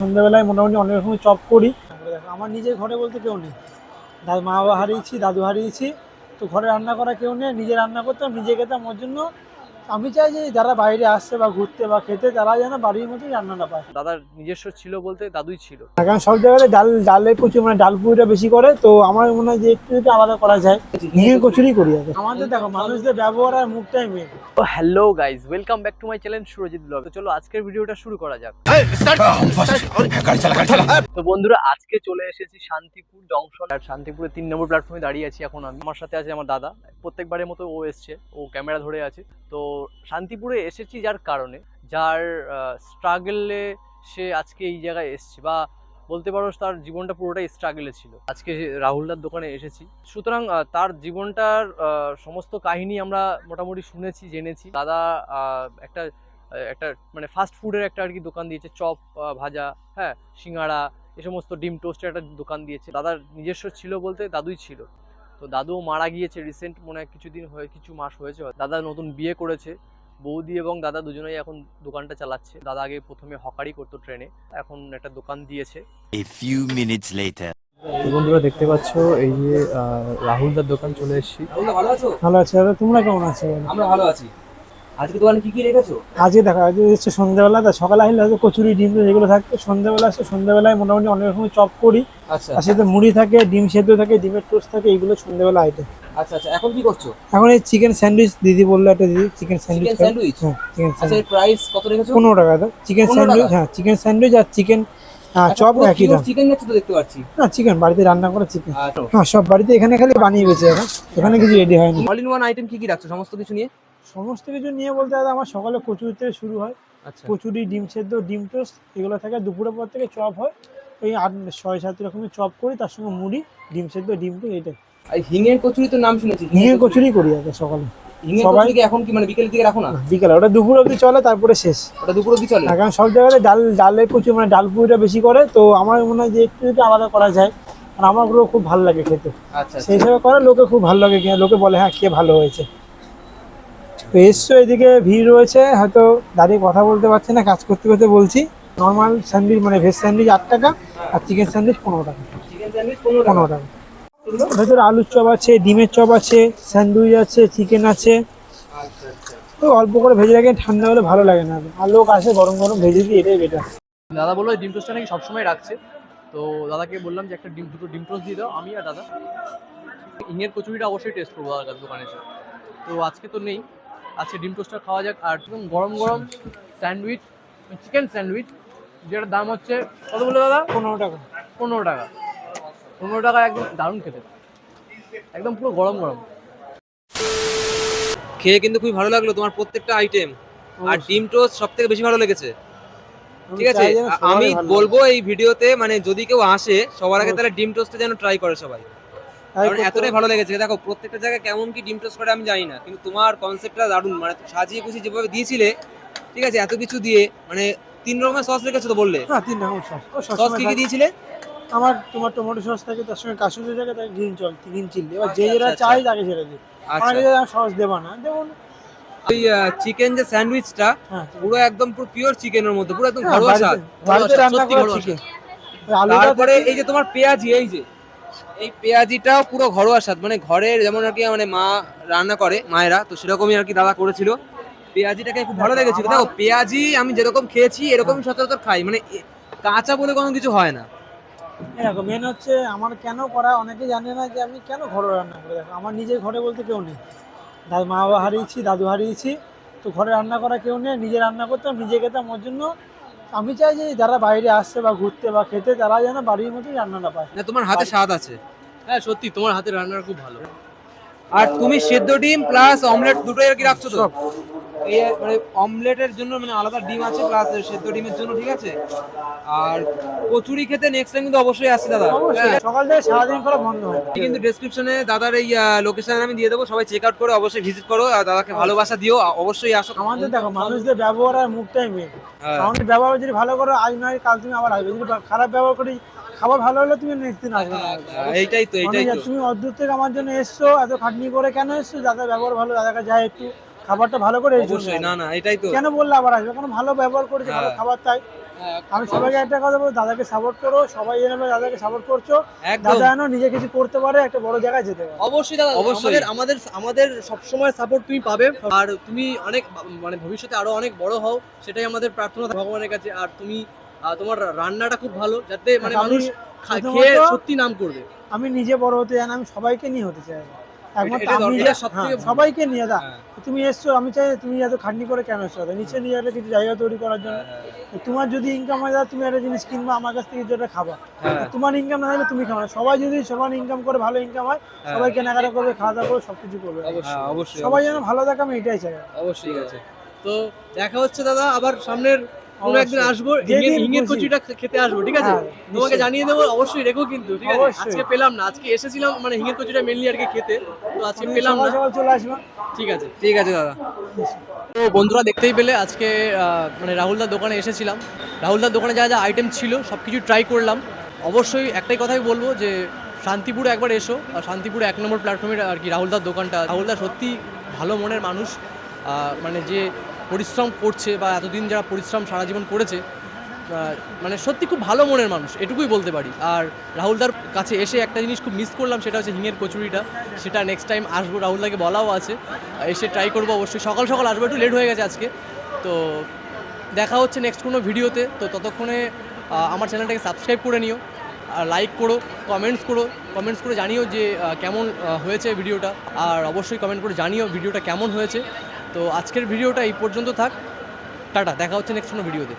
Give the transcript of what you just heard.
সন্ধ্যাবেলায় মোটামুটি অনেক রকমের চপ করি। আমার নিজের ঘরে বলতে কেউ নেই। মা বাবা হারিয়েছি, দাদু হারিয়েছি, তো ঘরে রান্না করা কেউ নেই, নিজে রান্না করতাম, নিজে খেতাম, ওর জন্য আমি চাই যে যারা বাইরে আসছে বা ঘুরতে বা খেতে তারা যেন বাড়ির মতোই রান্নাটা পায়। দাদার নিজস্ব ছিল বলতে দাদুই ছিল। কারণ সব জায়গায় ডাল ডালে প্রচুর মানে ডাল পুরিটা বেশি করে তো আমার মনে হয় যে একটু যদি আলাদা করা যায়। নিজের কচুরি করি আগে। আমাদের দেখো মানুষদের ব্যবহার আর মুখটাই মেন তো hello guys welcome back to my channel Surajit blog তো চলো আজকের ভিডিওটা শুরু করা যাক। তো বন্ধুরা আজকে চলে এসেছি শান্তিপুর জংশন আর শান্তিপুরের তিন নম্বর প্ল্যাটফর্মে দাঁড়িয়ে আছি এখন আমি। আমার সাথে আছে আমার দাদা। প্রত্যেকবারের মতো ও এসছে। ও ক্যামেরা ধরে আছে। তো শান্তিপুরে এসেছি যার কারণে। যার স্ট্রাগলে সে আজকে এই জায়গায় এসছে বা বলতে পারো তার জীবনটা পুরোটাই স্ট্রাগলে ছিল। আজকে রাহুলদার দোকানে এসেছি। সুতরাং তার জীবনটার সমস্ত কাহিনী আমরা মোটামুটি শুনেছি, জেনেছি। দাদা একটা একটা মানে ফাস্ট ফুডের একটা আর কি দোকান দিয়েছে, চপ ভাজা হ্যাঁ সিঙ্গাড়া, এ সমস্ত ডিম টোস্টের একটা দোকান দিয়েছে। দাদার নিজস্ব ছিল বলতে দাদুই ছিল। তো দাদুও মারা গিয়েছে রিসেন্ট মনে হয় কিছুদিন হয়ে কিছু মাস হয়েছে দাদা নতুন বিয়ে করেছে বৌদি এবং দাদা দুজনেই এখন দোকানটা চালাচ্ছে। দাদা আগে প্রথমে হকারি করতো ট্রেনে এখন একটা দোকান দিয়েছে। এ লেটার বন্ধুরা দেখতে পাচ্ছ এই যে রাহুল দার দোকান চলে এসেছি। ভালো আছো? ভালো আছে। দাদা তোমরা কেমন আছো? আমরা ভালো আছি। আজকে দোকানে কি কি রেখেছো? আজকে দেখো আজকে হচ্ছে সন্ধ্যাবেলা তা সকালে আসলে হয়তো কচুরি ডিম যেগুলো থাকতো। সন্ধ্যাবেলা আসে সন্ধ্যাবেলায় মোটামুটি অনেক রকমের চপ করি। আচ্ছা। আর সাথে মুড়ি থাকে ডিম সেদ্ধ থাকে ডিমের টোস্ট থাকে এইগুলো সন্ধ্যাবেলা আইটেম। আচ্ছা আচ্ছা এখন কি করছ? এখন এই চিকেন স্যান্ডউইচ দিদি বলল একটা দিদি চিকেন স্যান্ডউইচ স্যান্ডউইচ? হ্যাঁ চিকেন আচ্ছা স্যান্ডউইচ। প্রাইস কত রেখেছো? টাকা দাও চিকেন স্যান্ডউইচ হ্যাঁ চিকেন স্যান্ডউইচ আর চিকেন চপ একই দাম। চিকেন যাচ্ছে তো দেখতে পাচ্ছি। চিকেন বাড়িতে রান্না করা চিকেন হ্যাঁ সব বাড়িতে এখানে খালি বানিয়ে বেছে এখন। এখানে কিছু রেডি হয়নি। অল ইন ওয়ান আইটেম কি কি রাখছো সমস্ত কিছু নিয়ে? সমস্ত কিছু নিয়ে বলতে দাদা আমার সকালে কচুরি থেকে শুরু হয়। আচ্ছা। কচুরি ডিম সেদ্ধ ডিম টোস্ট এগুলো থাকে। দুপুরের পর থেকে চপ হয়। এই আট ছয় সাত রকমের চপ করি তার সঙ্গে মুড়ি ডিম সেদ্ধ ডিম টোস্ট এইটাই। আর হিঙের কচুরি তো নাম শুনেছি। হিঙের কচুরি করি আগে সকালে। হিঙের সবাই- এখন কি মানে বিকেলের দিকে রাখো না? বিকেলে। ওটা দুপুর অবধি চলে তারপরে শেষ। ওটা দুপুর অবধি চলে? কারণ সব জায়গায় ডাল ডালের প্রচুর মানে ডাল পুরিটা বেশি করে তো আমার মনে হয় যে একটু যদি আলাদা করা যায়। আর আমারগুলো খুব ভালো লাগে খেতে। আচ্ছা। সেই হিসাবে করে লোকে খুব ভালো লাগে লোকে বলে হ্যাঁ খেয়ে ভালো হয়েছে। এসছো এদিকে, ভিড় রয়েছে, হয়তো দাঁড়িয়ে কথা বলতে পারছে না, কাজ করতে করতে বলছি। নর্মাল স্যান্ডউইচ মানে ভেজ স্যান্ডউইচ আট টাকা আর চিকেন স্যান্ডউইচ পনেরো টাকা। পনেরো টাকা। ভেতরে আলুর চপ আছে, ডিমের চপ আছে, স্যান্ডউইচ আছে চিকেন আছে। তো অল্প করে ভেজে রাখেন, ঠান্ডা হলে ভালো লাগে না। আর লোক আসে গরম গরম ভেজে দিই এটাই বেটার দাদা বলল ডিম টোস্টটা নাকি সবসময় রাখছে। তো দাদাকে বললাম যে একটা ডিম, দুটো ডিম টোস্ট দিয়ে দাও, আমি আর দাদা। ইংয়ের কচুরিটা অবশ্যই টেস্ট করব দাদার দোকানে তো আজকে তো নেই আজকে ডিম টোস্টটা খাওয়া যাক। আর একদম গরম গরম স্যান্ডউইচ চিকেন স্যান্ডউইচ যেটার দাম হচ্ছে কত বলে দাদা? পনেরো টাকা। পনেরো টাকা। পনেরো টাকা একদম দারুণ খেতে। একদম পুরো গরম গরম। খেয়ে কিন্তু খুবই ভালো লাগল তোমার প্রত্যেকটা আইটেম আর ডিম টোস্ট সব থেকে বেশি ভালো লেগেছে। ঠিক আছে? আমি বলব এই ভিডিওতে মানে যদি কেউ আসে সবার আগে। তাহলে ডিম টোস্টটা যেন ট্রাই করে সবাই। এতটাই ভালো লেগেছে। দেখো প্রত্যেকটা জায়গায় কেমন কি ডিম টোস্ট করে আমি জানি না কিন্তু তোমার কনসেপ্টটা দারুণ। মানে সাজিয়ে গুছিয়ে যেভাবে দিয়েছিলে ঠিক আছে এত কিছু দিয়ে মানে তিন রকমের সস রেখেছো তো বললে? হ্যাঁ তিন রকম সস সস কি কি দিয়েছিলে? আমার তোমার টমেটো সস থাকে তার সঙ্গে থাকে তার গ্রিন চল গ্রিন চিলি এবার যে আচ্ছা, যেটা আচ্ছা, চাই তাকে সেটা দিই। আচ্ছা। অনেকে সস দেবো না। দেবো না। ওই চিকেন যে স্যান্ডউইচটা হ্যাঁ। পুরো একদম পুরো পিওর চিকেনের মধ্যে পুরো একদম হ্যাঁ, ঘরোয়া স্বাদ। ঘরোয়া স্বাদ। তারপরে এই যে তোমার পেঁয়াজি এই যে এই পেঁয়াজিটাও পুরো ঘরোয়া স্বাদ মানে ঘরের যেমন আর কি মানে মা রান্না করে, মায়েরা, তো সেরকমই আর কি দাদা করেছিল। পেঁয়াজিটাকে খুব ভালো লেগেছিল। দেখো, পেঁয়াজি আমি যেরকম খেয়েছি, এরকমই সচরাচর খাই মানে কাঁচা বলে কোনো কিছু হয় না। দেখো মেন হচ্ছে আমার কেন করা, অনেকে জানে না যে আমি কেন ঘরে রান্না করে। দেখো, আমার নিজের ঘরে বলতে কেউ নেই। দাদু, মা বাবা হারিয়েছি, দাদু হারিয়েছি, তো ঘরে রান্না করা কেউ নেই, নিজে রান্না করতাম, নিজে খেতাম, ওর জন্য আমি চাই যে যারা বাইরে আসছে বা ঘুরতে বা খেতে তারা যেন বাড়ির মতোই রান্নাটা পায়। না তোমার হাতে স্বাদ আছে। হ্যাঁ সত্যি তোমার হাতে রান্নাটা খুব ভালো। আর তুমি সেদ্ধ ডিম প্লাস অমলেট দুটোই আর কি রাখছো তো। এই মানে অমলেটের জন্য মানে আলাদা ডিম আছে প্লাস সেদ্ধ ডিমের জন্য ঠিক আছে? আর কচুরি খেতে নেক্সট টাইম কিন্তু অবশ্যই আসছি দাদা। হ্যাঁ। সকাল থেকে সারাদিন করা বন্ধ হয়। কিন্তু ডেসক্রিপশনে দাদার এই লোকেশন আমি দিয়ে দেবো সবাই চেক আউট করে অবশ্যই ভিজিট করো আর দাদাকে ভালোবাসা দিও অবশ্যই আসো। আমাদের দেখো মানুষদের ব্যবহার আর মুখটাই মেন হ্যাঁ। আমাদের ব্যবহার যদি ভালো করো আজ নয় কাল তুমি আবার আসবে। যদি খারাপ ব্যবহার করি খাবার ভালো হলে তুমি নেক্সট দিন আসবে। হ্যাঁ, এইটাই তো এইটাই মানে তুমি অদূর থেকে আমার জন্য এসছো এত খাটনি করে কেন এসছো? দাদার ব্যবহার ভালো দাদাকে যায় একটু। খাবারটা ভালো করে এই অবশ্যই না না এটাই তো। কেন বললে আবার আসবে? কোনো ভালো ব্যবহার করেছে ভালো হ্যাঁ। খাবার তাই আমি সবাইকে একটা কথা বলব দাদাকে সাপোর্ট করো সবাই যেন দাদাকে সাপোর্ট করছ। দাদা যেন নিজে কিছু করতে পারে একটা বড় জায়গায় যেতে পারে। অবশ্যই দাদা অবশ্যই। আমাদের আমাদের আমাদের সবসময় সাপোর্ট তুমি পাবে। আর তুমি অনেক মানে ভবিষ্যতে আরও অনেক বড় হও সেটাই আমাদের প্রার্থনা ভগবানের কাছে। আর তুমি তোমার রান্নাটা খুব ভালো যাতে মানে মানুষ খেয়ে সত্যি নাম করবে। আমি নিজে বড় হতে চাই না আমি সবাইকে নিয়ে হতে চাই। একমাত্র আমি হ্যাঁ, সবাইকে নিয়ে দা হ্যাঁ। তুমি এসছো আমি চাই তুমি এত খাটনি করে কেন এসছো? নিচে নিয়ে একটা কিছু জায়গা তৈরি করার জন্য। তোমার যদি ইনকাম হয় তুমি একটা জিনিস কিনবা আমার কাছ থেকে যেটা খাবা। হ্যাঁ। তোমার ইনকাম না হলে তুমি খাবা সবাই যদি সমান ইনকাম করে ভালো ইনকাম হয় হ্যাঁ। সবাই কেনাকাটা করবে খাওয়া দাওয়া করবে সবকিছু করবে। হ্যাঁ, অবশ্যই সবাই যেন ভালো থাকে আমি এটাই চাই। অবশ্যই আছে। তো দেখা হচ্ছে দাদা। আবার সামনের কোনো। একদিন আসব খুশি। কচুটা খেতে আসব ঠিক আছে? হ্যাঁ, তোমাকে জানিয়ে দেবো অবশ্যই রেখো কিন্তু ঠিক আছে? আজকে পেলাম না আজকে এসেছিলাম মানে হিঙের কচুটা মেনলি আর কি খেতে তো আজকে পেলাম না। চলে আসবা। ঠিক আছে। ঠিক আছে দাদা। তো বন্ধুরা দেখতেই পেলে আজকে মানে রাহুলদার দোকানে এসেছিলাম। রাহুলদার দোকানে যা যা আইটেম ছিল সব কিছু ট্রাই করলাম। অবশ্যই একটাই কথাই বলব যে শান্তিপুরে একবার এসো আর শান্তিপুরে এক নম্বর প্ল্যাটফর্মে আর কি রাহুলদার দোকানটা। রাহুলদা সত্যি ভালো মনের মানুষ আহ, মানে যে পরিশ্রম করছে বা এতদিন যারা পরিশ্রম সারা জীবন করেছে মানে সত্যি খুব ভালো মনের মানুষ, এটুকুই বলতে পারি। আর রাহুলদার কাছে এসে একটা জিনিস খুব মিস করলাম, সেটা হচ্ছে হিঙের কচুরিটা। সেটা নেক্সট টাইম আসব রাহুলদাকে বলাও আছে। এসে ট্রাই করব অবশ্যই। সকাল সকাল আসব, একটু লেট হয়ে গেছে আজকে। তো দেখা হচ্ছে নেক্সট কোনো ভিডিওতে। তো ততক্ষণে আমার চ্যানেলটাকে সাবস্ক্রাইব করে নিও। আর লাইক করো কমেন্টস করো। কমেন্টস করে জানিও যে কেমন হয়েছে ভিডিওটা। আর অবশ্যই কমেন্ট করে জানিও ভিডিওটা কেমন হয়েছে। তো আজকের ভিডিওটা এই পর্যন্ত থাক। টাটা দেখা হচ্ছে নেক্সট কোনো ভিডিওতে।